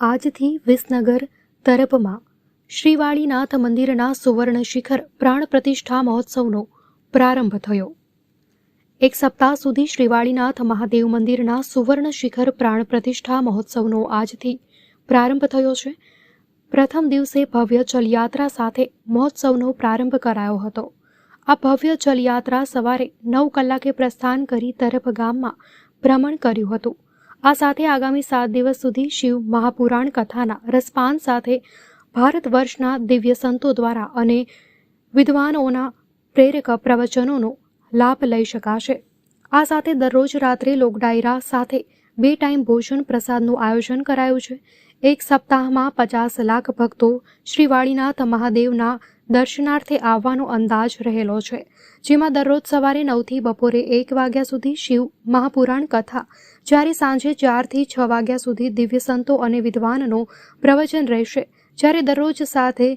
આજથી વિસનગર તરફમાં શ્રીવાળીનાથ મંદિરના સુવર્ણ શિખર પ્રાણ પ્રતિષ્ઠા મહોત્સવનો પ્રારંભ થયો. એક સપ્તાહ સુધી શ્રીવાળીનાથ મહાદેવ મંદિરના સુવર્ણ શિખર પ્રાણ પ્રતિષ્ઠા મહોત્સવનો આજથી પ્રારંભ થયો છે. પ્રથમ દિવસે ભવ્ય ચલયાત્રા સાથે મહોત્સવનો પ્રારંભ કરાયો હતો. આ ભવ્ય ચલયાત્રા સવારે નવ કલાકે પ્રસ્થાન કરી તરફ ગામમાં ભ્રમણ કર્યું હતું. આ સાથે આગામી સાત દિવસ સુધી શિવ મહાપુરાણ કથાના રસપાન સાથે ભારત વર્ષના દિવ્ય સંતો દ્વારા અને વિદ્વાનોના પ્રેરક પ્રવચનોનો લાભ લઈ શકાશે. આ સાથે દરરોજ રાત્રે લોકડાયરા સાથે બે ટાઈમ ભોજન પ્રસાદનું આયોજન કરાયું છે. એક સપ્તાહમાં પચાસ લાખ ભક્તો શ્રી વાળીનાથ મહાદેવના દર્શનાર્થે આવવાનો અંદાજ રહેલો છે, જેમાં દરરોજ સવારે નવથી બપોરે એક વાગ્યા સુધી શિવ મહાપુરાણ કથા, જ્યારે સાંજે ચારથી છ વાગ્યા સુધી દિવ્ય સંતો અને વિદ્વાનનો પ્રવચન રહેશે, જ્યારે દરરોજ સાથે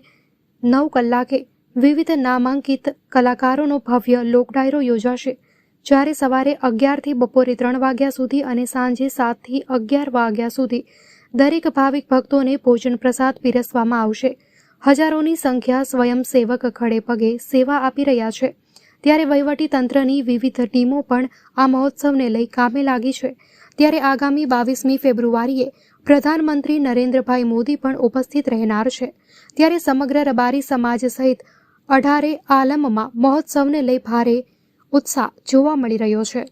નવ કલાકે વિવિધ નામાંકિત કલાકારોનો ભવ્ય લોકડાયરો યોજાશે, જ્યારે સવારે અગિયારથી બપોરે ત્રણ વાગ્યા સુધી અને સાંજે સાતથી અગિયાર વાગ્યા સુધી દરેક ભાવિક ભક્તોને ભોજન પ્રસાદ પીરસવામાં આવશે. હજારોની સંખ્યા સ્વયંસેવક ખડે પગે સેવા આપી રહ્યા છે. ત્યારે વહીવટી તંત્રની વિવિધ ટીમો પણ આ મહોત્સવને લઈ કામે લાગી છે. ત્યારે આગામી બાવીસમી ફેબ્રુઆરીએ પ્રધાનમંત્રી નરેન્દ્રભાઈ મોદી પણ ઉપસ્થિત રહેનાર છે. ત્યારે સમગ્ર રબારી સમાજ સહિત અઢારે આલમમાં મહોત્સવને લઈ ભારે ઉત્સાહ જોવા મળી રહ્યો છે.